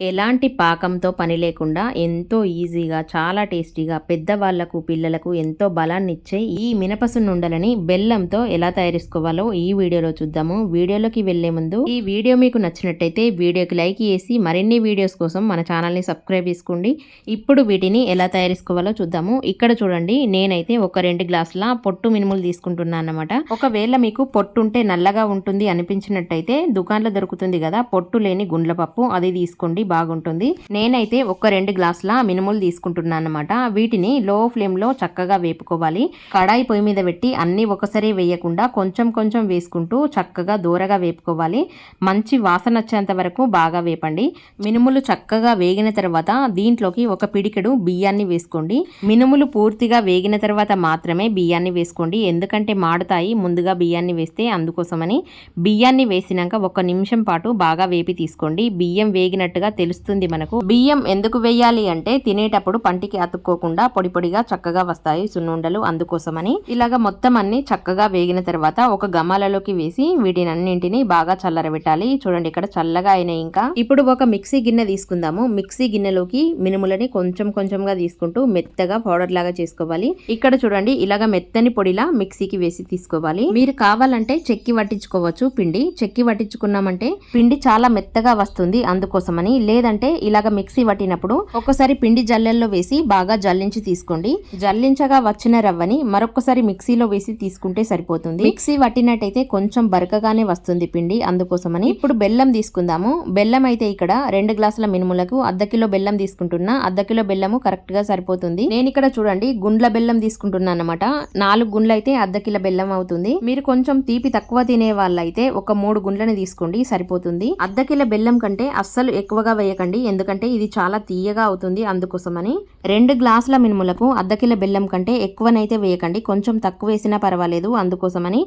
ఎలాంటి పాకంతో పని లేకుండా ఎంతో ఈజీగా చాలా టేస్టీగా పెద్దవాళ్ళకు పిల్లలకు ఎంతో బలాన్ని ఇచ్చే ఈ మినపసున్నుండలని బెల్లంతో ఎలా తయారేసుకోవాలో ఈ వీడియోలో చూద్దాము. వీడియోలోకి వెళ్ళే ముందు ఈ వీడియో మీకు నచ్చినట్టయితే వీడియోకి లైక్ చేసి మరిన్ని వీడియోస్ కోసం మన ఛానల్ని సబ్స్క్రైబ్ చేసుకోండి. ఇప్పుడు వీటిని ఎలా తయారేసుకోవాలో చూద్దాము. ఇక్కడ చూడండి నేనైతే ఒక రెండు గ్లాసుల పొట్టు మినుములు తీసుకుంటున్నాను అనమాట ఒకవేళ మీకు పొట్టు ఉంటే నల్లగా ఉంటుంది అనిపించినట్టయితే దుకాణంలో దొరుకుతుంది కదా పొట్టు లేని గుండ్ల పప్పు అది తీసుకోండి. బాగుంటుంది. నేనైతే ఒక రెండు గ్లాసుల మినుములు తీసుకుంటున్నాను అనమాట వీటిని లో ఫ్లేమ్లో చక్కగా వేపుకోవాలి. కడాయి పొయ్యి మీద పెట్టి అన్ని ఒకసారి వేయకుండా కొంచెం కొంచెం వేసుకుంటూ చక్కగా దూరగా వేపుకోవాలి. మంచి వాసన వచ్చేంత వరకు బాగా వేపండి. మినుములు చక్కగా వేగిన తర్వాత దీంట్లోకి ఒక పిడికెడు బియ్యాన్ని వేసుకోండి. మినుములు పూర్తిగా వేగిన తర్వాత మాత్రమే బియ్యాన్ని వేసుకోండి. ఎందుకంటే మాడుతాయి ముందుగా బియ్యాన్ని వేస్తే అందుకోసమని. బియ్యాన్ని వేసినాక ఒక నిమిషం పాటు బాగా వేపి తీసుకోండి. బియ్యం వేగినట్టుగా తెలుస్తుంది మనకు. బియ్యం ఎందుకు వేయాలి అంటే తినేటప్పుడు పంటికి అతుక్కోకుండా పొడి పొడిగా చక్కగా వస్తాయి సున్నుండలు అందుకోసమని. ఇలాగ మొత్తం అన్ని చక్కగా వేగిన తర్వాత ఒక గమాలలోకి వేసి వీటిని అన్నింటిని బాగా చల్లరబెట్టాలి. చూడండి ఇక్కడ చల్లగా అయినాయి ఇంకా. ఇప్పుడు ఒక మిక్సీ గిన్నె తీసుకుందాము. మిక్సీ గిన్నెలోకి మినుములని కొంచెం కొంచెంగా తీసుకుంటూ మెత్తగా పౌడర్ లాగా చేసుకోవాలి. ఇక్కడ చూడండి ఇలాగ మెత్తని పొడిలా మిక్సీకి వేసి తీసుకోవాలి. మీరు కావాలంటే చెక్కి పట్టించుకోవచ్చు పిండి. చెక్కి పట్టించుకున్నామంటే పిండి చాలా మెత్తగా వస్తుంది అందుకోసమని లేదంటే ఇలాగ మిక్సీ పట్టినప్పుడు ఒక్కసారి పిండి జల్లెల్లో వేసి బాగా జల్లించి తీసుకోండి. జల్లించగా వచ్చిన రవ్వని మరొకసారి మిక్సీలో వేసి తీసుకుంటే సరిపోతుంది. మిక్సీ పట్టినట్టయితే కొంచెం బరకగానే వస్తుంది పిండి అందుకోసమని. ఇప్పుడు బెల్లం తీసుకుందాము. బెల్లం అయితే ఇక్కడ రెండు గ్లాసుల మినుములకు అర్ధ కిలో బెల్లం తీసుకుంటున్నా. అర్ధ కిలో బెల్లము కరెక్ట్గా సరిపోతుంది. నేను ఇక్కడ చూడండి గుండ్ల బెల్లం తీసుకుంటున్నా అనమాట నాలుగు గుండ్లు అయితే అర్ధ కిలో బెల్లం అవుతుంది. మీరు కొంచెం తీపి తక్కువ తినే వాళ్ళైతే ఒక మూడు గుండ్లని తీసుకోండి సరిపోతుంది. అర్ధ కిలో బెల్లం కంటే అస్సలు ఎక్కువగా వేయకండి. ఎందుకంటే ఇది చాలా తీయగా అవుతుంది అందుకోసమని. రెండు గ్లాసుల మినుములకు అద్దకిల బెల్లం కంటే ఎక్కువనైతే వేయకండి. కొంచెం తక్కువ వేసినా పర్వాలేదు అందుకోసమని.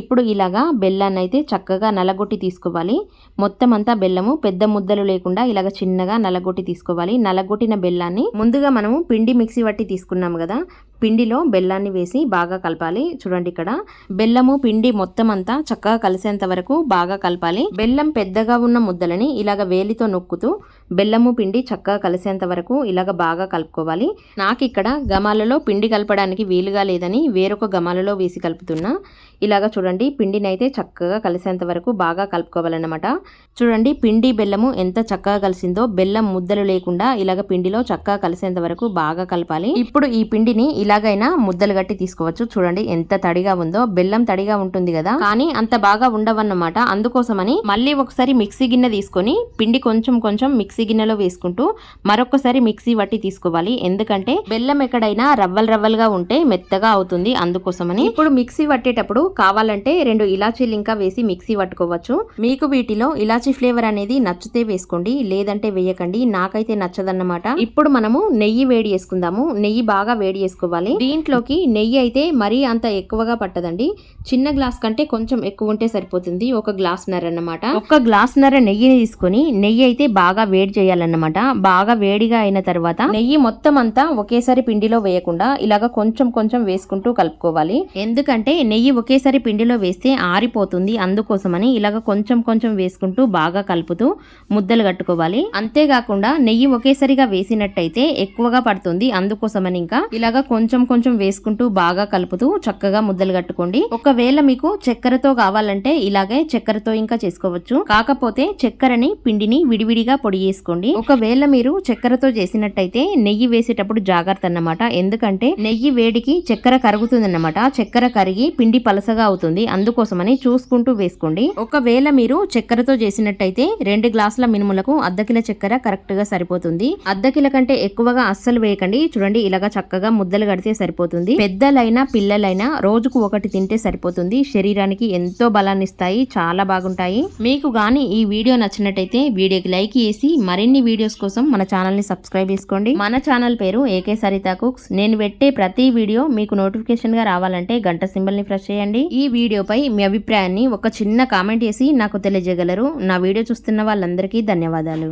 ఇప్పుడు ఇలాగా బెల్లాన్ని అయితే చక్కగా నలగొట్టి తీసుకోవాలి. మొత్తం అంతా బెల్లము పెద్ద ముద్దలు లేకుండా ఇలాగ చిన్నగా నలగొట్టి తీసుకోవాలి. నలగొట్టిన బెల్లాన్ని ముందుగా మనము పిండి మిక్సీ పట్టి తీసుకున్నాం కదా. పిండిలో బెల్లాన్ని వేసి బాగా కలపాలి. చూడండి ఇక్కడ. బెల్లము పిండి మొత్తం అంతా చక్కగా కలిసేంత వరకు బాగా కలపాలి. బెల్లం పెద్దగా ఉన్న ముద్దలని ఇలాగ వేలితో నొక్కుతూ బెల్లము పిండి చక్కగా కలిసేంత వరకు ఇలాగ బాగా కలుపుకోవాలి. నాకు ఇక్కడ గమాలలో పిండి కలపడానికి వీలుగా లేదని వేరొక గమాలలో వేసి కలుపుతున్నా. ఇలాగ చూడండి. పిండిని అయితే చక్కగా కలిసేంత వరకు బాగా కలుపుకోవాలన్నమాట. చూడండి. పిండి బెల్లము ఎంత చక్కగా కలిసిందో బెల్లం ముద్దలు లేకుండా ఇలాగ పిండిలో చక్కగా కలిసేంత వరకు బాగా కలపాలి. ఇప్పుడు ఈ పిండిని ఇలా ఇలాగైనా ముద్దలు గట్టి తీసుకోవచ్చు. చూడండి ఎంత తడిగా ఉందో. బెల్లం తడిగా ఉంటుంది కదా. కానీ అంత బాగా ఉండవన్నమాట. అందుకోసమని మళ్ళీ ఒకసారి మిక్సీ గిన్నె తీసుకొని పిండి కొంచెం కొంచెం మిక్సీ గిన్నెలో వేసుకుంటూ మరొకసారి మిక్సీ వట్టి తీసుకోవాలి. ఎందుకంటే బెల్లం ఎక్కడైనా రవ్వలు రవ్వలుగా ఉంటే మెత్తగా అవుతుంది. అందుకోసమని ఇప్పుడు మిక్సీ పట్టేటప్పుడు కావాలంటే రెండు ఇలాచీలు ఇంకా వేసి మిక్సీ పట్టుకోవచ్చు. మీకు వీటిలో ఇలాచీ ఫ్లేవర్ అనేది నచ్చితే వేసుకోండి. లేదంటే వేయకండి. నాకైతే నచ్చదన్నమాట. ఇప్పుడు మనము నెయ్యి వేడి చేసుకుందాము. నెయ్యి బాగా వేడి చేసుకోవాలి. దీంట్లోకి నెయ్యి అయితే మరీ అంత ఎక్కువగా పట్టదండి. చిన్న గ్లాస్ కంటే కొంచెం ఎక్కువ ఉంటే సరిపోతుంది. ఒక గ్లాస్ నర అన్నమాట. ఒక గ్లాస్ నర నెయ్యిని తీసుకొని నెయ్యి అయితే బాగా వేడి చేయాలన్నమాట. బాగా వేడిగా అయిన తర్వాత నెయ్యి మొత్తం అంతా ఒకేసారి పిండిలో వేయకుండా ఇలాగ కొంచెం కొంచెం వేసుకుంటూ కలుపుకోవాలి. ఎందుకంటే నెయ్యి ఒకేసారి పిండిలో వేస్తే ఆరిపోతుంది. అందుకోసమని ఇలాగ కొంచెం కొంచెం వేసుకుంటూ బాగా కలుపుతూ ముద్దలు కట్టుకోవాలి. అంతేకాకుండా నెయ్యి ఒకేసారిగా వేసినట్టయితే ఎక్కువగా పడుతుంది. అందుకోసమని ఇంకా ఇలాగ కొంచెం కొంచెం కొంచెం వేసుకుంటూ బాగా కలుపుతూ చక్కగా ముద్దలు కట్టుకోండి. ఒకవేళ మీకు చక్కెరతో కావాలంటే ఇలాగే చక్కెరతో ఇంకా చేసుకోవచ్చు. కాకపోతే చక్కెరని పిండిని విడివిడిగా పొడి చేసుకోండి. ఒకవేళ మీరు చక్కెరతో చేసినట్టయితే నెయ్యి వేసేటప్పుడు జాగ్రత్త అన్నమాట. ఎందుకంటే నెయ్యి వేడికి చక్కెర కరుగుతుందన్నమాట. చక్కెర కరిగి పిండి పలసగా అవుతుంది. అందుకోసమని చూసుకుంటూ వేసుకోండి. ఒకవేళ మీరు చక్కెరతో చేసినట్టయితే రెండు గ్లాసుల మినుములకు అద్దకిల చక్కెర కరెక్ట్గా సరిపోతుంది అద్దకిల కంటే ఎక్కువగా అస్సలు వేయకండి. చూడండి ఇలాగా చక్కగా ముద్దలు కడితే సరిపోతుంది. పెద్దలైనా పిల్లలైనా రోజుకు ఒకటి తింటే సరిపోతుంది. శరీరానికి ఎంతో బలాన్ని ఇస్తాయి. చాలా బాగుంటాయి. మీకు గాని ఈ వీడియో నచ్చినట్టయితే వీడియోకి లైక్ చేసి మరిన్ని వీడియోస్ కోసం మన ఛానల్ని సబ్స్క్రైబ్ చేసుకోండి. మన ఛానల్ పేరు ఏకే సరితా కుక్స్. నేను పెట్టే ప్రతి వీడియో మీకు నోటిఫికేషన్గా రావాలంటే గంట సింబల్ని ప్రెస్ చేయండి. ఈ వీడియోపై మీ అభిప్రాయాన్ని ఒక చిన్న కామెంట్ చేసి నాకు తెలియజేయగలరు. నా వీడియో చూస్తున్న వాళ్ళందరికీ ధన్యవాదాలు.